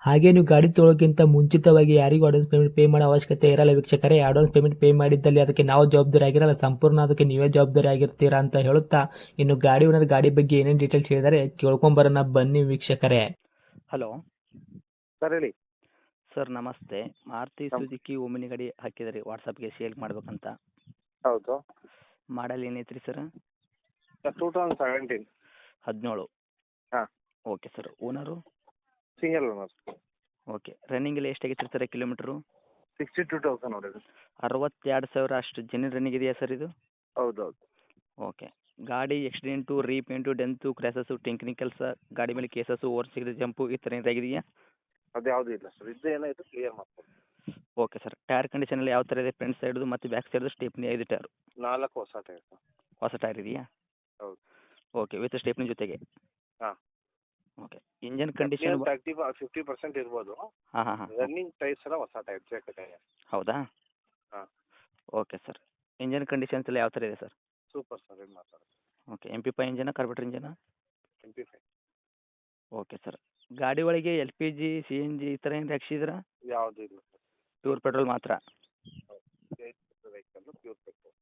ಹಾಗೆ ನೀವು ಗಾಡಿ ತೊಳೋಕ್ಕಿಂತ ಮುಂಚಿತವಾಗಿ ಯಾರಿಗೂ ಅಡ್ವಾನ್ಸ್ ಪೇಮೆಂಟ್ ಪೇ ಮಾಡೋ ಅವಶ್ಯಕತೆ ಇರಲ್ಲ ವೀಕ್ಷಕರೇ. ಅಡ್ವಾನ್ಸ್ ಪೇಮೆಂಟ್ ಪೇ ಮಾಡಿದ್ದಲ್ಲಿ ಅದಕ್ಕೆ ನಾವು ಜವಾಬ್ದಾರಿ ಆಗಿರಲ್ಲ. ಸಂಪೂರ್ಣ ಅದಕ್ಕೆ ನೀವೇ ಜವಾಬ್ದಾರಿ ಆಗಿರ್ತೀರಾ ಅಂತ ಹೇಳುತ್ತಾ ಇನ್ನು ಗಾಡಿ ಓನರ್ ಗಾಡಿ ಬಗ್ಗೆ ಏನೇನು ಡೀಟೇಲ್ಸ್ ಹೇಳಿದರೆ ಕೇಳ್ಕೊಂಬರೋಣ ಬನ್ನಿ ವೀಕ್ಷಕರೇ. ಹಲೋ ಸರ್ ಹೇಳಿ. ಸರ್ ನಮಸ್ತೆ. ಮಾರುತಿ ನಮ್- ಸುಜುಕಿ ಓಮಿನಿ ಗಾಡಿ ಹಾಕಿದ್ರಿ ವಾಟ್ಸಪ್ಗೆ ಸೇಲ್ ಮಾಡ್ಬೇಕಂತ. ಹೌದು. Model ಏನೈತ್ರಿ sir? Sir two thousand seventeen ಹದಿನೇಳು. ಹಾ. Okay sir. Owner? Single owner okay running ಎಲ್ಲ ಎಷ್ಟಾಗಿ sir kilometre? Sixty two thousand ನೋಡಿದ್ರು ಅರವತ್ತೆರಡು ಸಾವಿರ ಅಷ್ಟು ಜನ ರನ್ನಿಂಗ್ ಇದೆಯಾ ಸರ್ ಇದು? ಹೌದು ಹೌದು ಓಕೆ ಗಾಡಿ ಎಕ್ಸಿಡೆಂಟು ರೀಪೇಂಟು ಡೆಂತು ಕ್ರ್ಯಾಸಸ್ಸು ಟೆಕ್ನಿಕಲ್ಸ್ ಕೆಲಸ ಗಾಡಿ ಮೇಲೆ ಕೇಸಸ್ಸು ಓವರ್ ಸಿಗದೆ ಜಂಪು ಈ ಥರ ಏನಾಗಿದೆಯಾ ಅದು ಯಾವುದೂ ಇಲ್ಲ ಸರ್. ಇದು ಏನಾಯಿತು ಕ್ಲಿಯರ್ ಮಾಡ್ಕೊಂಡು. ಓಕೆ ಸರ್ ಟೈರ್ ಕಂಡೀಷನ್ ಎಲ್ಲ ಯಾವ ಥರ ಇದೆ? ಫ್ರಂಟ್ ಸೈಡ್ದು ಮತ್ತು ಬ್ಯಾಕ್ ಸೈಡ್ದು ಸ್ಟೆಪ್ನಿ ಐದು ಟೈರು ನಾಲ್ಕು ಹೊಸ ಟೈರ್ ಸರ್. ಹೊಸ ಟೈರ್ ಇದೆಯಾ? ಹೌದು. ಓಕೆ ವಿತ್ ಸ್ಟೇಪ್ನಿ ಜೊತೆಗೆ? ಹಾ. Okay engine condition thirty fifty percent ಇರ್ಬೋದು. ಹಾಂ ಹಾಂ ಹಾಂ. ರನ್ನಿಂಗ್ ಟೈರ್ಸ್ ಎಲ್ಲ ಹೊಸ ಟೈರ್ ಚೆಕ್ ಟೈರ್ ಹೌದಾ? ಹಾ. ಓಕೆ ಸರ್ ಇಂಜನ್ ಕಂಡೀಷನ್ಸ್ ಎಲ್ಲ ಯಾವ ಥರ ಇದೆ ಸರ್ ಸೂಪರ್ ಸರ್ ಏನು ಮಾತಾಡೋದು? Okay M P FI engine carburettor engine P FI okay sir ಗಾಡಿ ಒಳಗೆ L P G C N G ಈ ಥರ ಏನು ಹಾಕ್ಸಿದ್ರಾ ಯಾವುದು ಇಲ್ಲ ಪ್ಯೂರ್ ಪೆಟ್ರೋಲ್ ಮಾತ್ರ? Vehicle pure petrol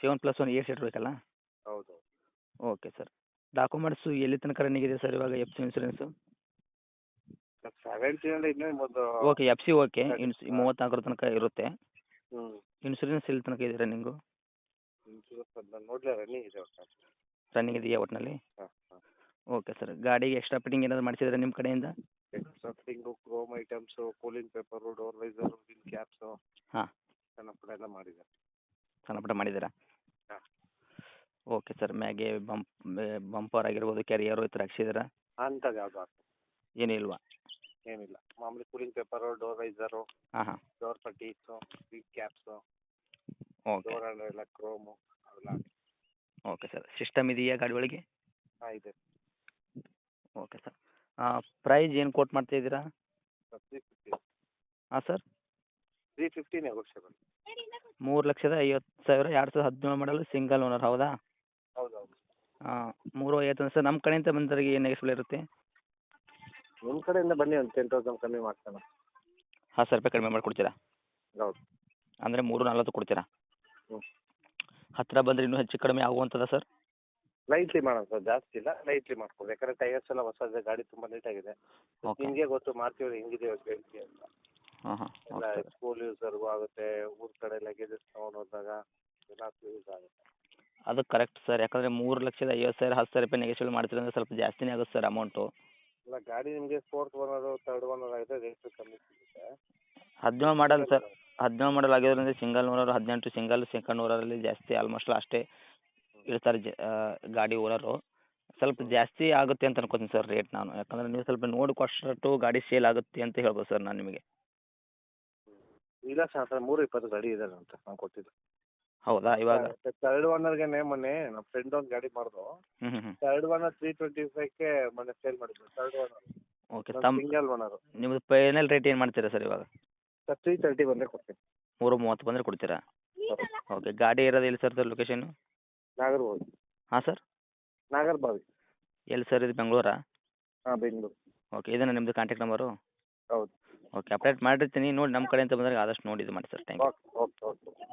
seven plus one eight seat ಬೇಕಲ್ಲ? ಹೌದು ಓಕೆ ಸರ್ ಡಾಕ್ಯುಮೆಂಟ್ಸು ಎಲ್ಲಿ ತನಕ ರನ್ನಿಂಗ್ ಇದೆ ಸರ್ ಇವಾಗ ಎಫ್ ಸಿ ಇನ್ಸೂರೆನ್ಸ್ ಸೆವೆಂಟಿ ಸೆವೆಂಟೀನಲ್ಲಿ ಇನ್ನೂ ಒಂದು ಓಕೆ ಎಫ್ ಸಿ ಓಕೆ. ಇನ್ಸ್ ಹಾ. ಮೂವತ್ತ್ನಾಲ್ಕರ ತನಕ ಇರುತ್ತೆ. ಹ್ಞೂ ಇನ್ಸೂರೆನ್ಸ್ ಎಲ್ಲಿ ತನಕ ಇದೆ ರನ್ನಿಂಗು ಇನ್ಶೂರೆನ್ಸ್ ನೋಡಲೇ ರನ್ನಿಂಗ್ ಇದೆ ರನ್ನಿಂಗ್ ಇದೆಯಾ ಒಟ್ಟಿನಲ್ಲಿ ಹಾಂ ಹಾಂ. ಓಕೆ ಸರ್ ಗಾಡಿಗೆ ಎಕ್ಸ್ಟ್ರಾ ಫಿಟ್ಟಿಂಗ್ ಏನಾದ್ರು ಮಾಡಿಸಿದ್ರೆ ನಿಮ್ಮ ಕಡೆಯಿಂದ? Extra fitting chrome items cooling paper door visor wheel caps ಹಾಂ. ಸಣ್ಣ ಪುಟ್ಟ ಎಲ್ಲ ಮಾಡಿದ್ದಾರೆ. ಸಣ್ಣ ಪುಟ್ಟ ಮಾಡಿದ್ದೀರಾ. Okay sir. ಮ್ಯಾಗೆ ಬಂಪ್ ಬಂಪರ್ ಆಗಿರ್ಬೋದು ಕ್ಯಾರಿಯರು ಈ ಥರ ಹಾಕ್ಸಿದ್ದೀರಾ ಅಂಥದ್ದು ಯಾವುದು ಆಗ್ತದೆ ಏನೂ ಇಲ್ವಾ ಏನಿಲ್ಲ. ಮಾಮೂಲಿ ಕೂಲಿಂಗ್ ಪೇಪರು ಡೋರ್ ವೈಸರು ಹಾಂ ಹಾಂ. Door ಪಟ್ಟೀಸು wheel caps okay. Door handle ಎಲ್ಲ ಕ್ರೋಮು ಅವೆಲ್ಲ ಓಕೆ ಸರ್. ಸಿಸ್ಟಮ್ ಇದೆಯಾ ಗಾಡಿ ಒಳಗೆ? ಹಾಂ ಇದೆ. Okay sir. ಪ್ರೈಸ್ ಏನು ಕೋಟ್ ಮಾಡ್ತಾ ಇದ್ದೀರಾ? ತ್ರೀ ಫಿಫ್ಟಿ ಹಾಂ ಸರ್. ತ್ರೀ ಫಿಫ್ಟಿ ನೆಗೋಷಿಯಬಲ್ ಮೂರು ಲಕ್ಷದ ಐವತ್ತು ಸಾವಿರ ಎರಡು ಸಾವಿರದ ಹದಿನೇಳು ಮಾಡಲು ಸಿಂಗಲ್ ಓನರ್ ಹೌದು? ಹಾಂ ಮೂರು ಐವತ್ತು ಸರ್ ನಮ್ಮ ಕಡೆಯಿಂದ ಬಂದವರಿಗೆ ಏನು ನೆಗೆಸ್ಬಲ್ ಇರುತ್ತೆ? ನಿಮ್ಮ ಕಡೆಯಿಂದ ಬನ್ನಿ ಒಂದು ಟೆನ್ ತೌಸಂಡ್ ಕಮ್ಮಿ ಮಾಡ್ತಾನೆ ಹಾಂ ಸಾವಿರ ರೂಪಾಯಿ ಕಡಿಮೆ ಮಾಡಿಕೊಡ್ತೀರಾ? ಹೌದು. ಅಂದರೆ ಮೂರು ನಲ್ವತ್ತು ಕೊಡ್ತೀರಾ? ಹ್ಞೂ ಹತ್ತಿರ ಬಂದರೆ ಇನ್ನೂ ಹೆಚ್ಚು ಕಡಿಮೆ ಆಗುವಂಥದ ಸರ್? ಲೈಟ್ಲಿ ಮಾಡೋಣ ಸರ್ ಜಾಸ್ತಿ ಇಲ್ಲ ಲೈಟ್ಲಿ ಮಾಡ್ಕೊಡಿ ಯಾಕಂದರೆ ಟೈರ್ಸ್ ಎಲ್ಲ ಹೊಸದಿದೆ ಗಾಡಿ ತುಂಬ ನೀಟಾಗಿದೆ ಓಕೆ ನಿಮಗೆ ಗೊತ್ತು ಮಾರ್ತೀವಿ ಹೆಂಗಿದೆ ಬೆಂಕಿ ಅಂತ ಹಾಂ ಹಾಂ. ಎಲ್ಲ ಸ್ಕೂಲ್ ಯೂಸರ್ಗೂ ಆಗುತ್ತೆ ಊರ ಕಡೆ ಲಗೇಜಸ್ ತೊಗೊಂಡು ಹೋದಾಗ ಎಲ್ಲ ಯೂಸ್ ಆಗುತ್ತೆ. ಅದು ಕರೆಕ್ಟ್ ಸರ್ ಯಾಕಂದರೆ ಮೂರು ಲಕ್ಷದ ಐವತ್ತು ಸಾವಿರ ಹತ್ತು ಸಾವಿರ ರೂಪಾಯಿ ನೆಗೆಸಿಬಲ್ ಮಾಡ್ತೀರಿ ಅಂದರೆ ಸ್ವಲ್ಪ ಜಾಸ್ತಿನೇ ಆಗುತ್ತೆ ಸರ್ ಅಮೌಂಟು ಇಲ್ಲ ಗಾಡಿ ನಿಮಗೆ fourth owner third owner rate ಕಮ್ಮಿ ಸಿಗುತ್ತೆ? ಹದಿನೇಳು ಮಾಡಲ್ ಸರ್ ಹದಿನೇಳು ಮಾಡಲ್ ಆಗಿರೋದ್ರಿಂದ ಸಿಂಗಲ್ ಓನರ್ ಹದಿನೆಂಟು ಸಿಂಗಲ್ ಸೆಕೆಂಡ್ ಓನರಲ್ಲಿ ಜಾಸ್ತಿ ಆಲ್ಮೋಸ್ಟ್ ಅಷ್ಟೇ ಇರ್ತಾರೆ ಜ ಗಾಡಿ ಓನರು ಸ್ವಲ್ಪ ಜಾಸ್ತಿ ಆಗುತ್ತೆ ಅಂತ ಅನ್ಕೋತೀನಿ ಸರ್ ರೇಟ್ ನಾನು. ಯಾಕಂದರೆ ನೀವು ಸ್ವಲ್ಪ ನೋಡಿ ಕೊಟ್ಟಷ್ಟು ಗಾಡಿ ಸೇಲ್ ಆಗುತ್ತೆ ಅಂತ ಹೇಳ್ಬೋದು ಸರ್ ನಾನು ನಿಮಗೆ. ಇಲ್ಲ ಸರ್ ಮೂರು ಇಪ್ಪತ್ತು ಗಾಡಿ ಇದೆ ಅಂತ ನಾನು ಕೊಟ್ಟಿದ್ದು. ಹೌದಾ? ಇವಾಗ? ತರ್ಡ್ ಓನರ್ಗೆ ಮೊನ್ನೆ ನಮ್ಮ ಫ್ರೆಂಡ್ ಒಂದು ಗಾಡಿ ಮಾಡಿದ್ರು ಹ್ಞೂ ಹ್ಞೂ ತರ್ಡ್ ಓನರ್ ತ್ರೀ ಟ್ವೆಂಟಿ ಫೈವ್ಗೆ ಮೊನ್ನೆ ಸೇಲ್ ಮಾಡಿದ್ರು ಥರ್ಡ್ ಓನರ್ ಓಕೆ ತಮ್ ಸಿಂಗಲ್ ಓನರು ನಿಮ್ಮದು ಫೈನಲ್ ರೇಟ್ ಏನು ಮಾಡ್ತೀರಾ ಸರ್ ಇವಾಗ? ಸರ್ ತ್ರೀ ತರ್ಟಿ ಬಂದ್ರೆ ಕೊಡ್ತೀನಿ. ಮೂರು ಮೂವತ್ತು ಬಂದ್ರೆ ಕೊಡ್ತೀರಾ? ಓಕೆ ಗಾಡಿ ಇರೋದು ಎಲ್ಲಿ ಸರ್ ಲೊಕೇಶನ್ ನಾಗರಬಾವಿ. ಹಾಂ ಸರ್ ನಾಗರಬಾವಿ. ಎಲ್ಲಿ ಸರ್ ಇದು ಬೆಂಗಳೂರಾ? ಹಾಂ ಬೆಂಗಳೂರು. ಓಕೆ ಇದನ್ನ ನಿಮ್ದು ಕಾಂಟ್ಯಾಕ್ಟ್ ನಂಬರು ಹೌದು. ಓಕೆ ಅಪ್ಡೇಟ್ ಮಾಡಿರ್ತೀನಿ ನೋಡಿ ನಮ್ಮ ಕಡೆಯಿಂದ ಬಂದಾಗ ಆದಷ್ಟು ನೋಡಿ ಇದು ಮಾಡಿ sir thank you okay okay okay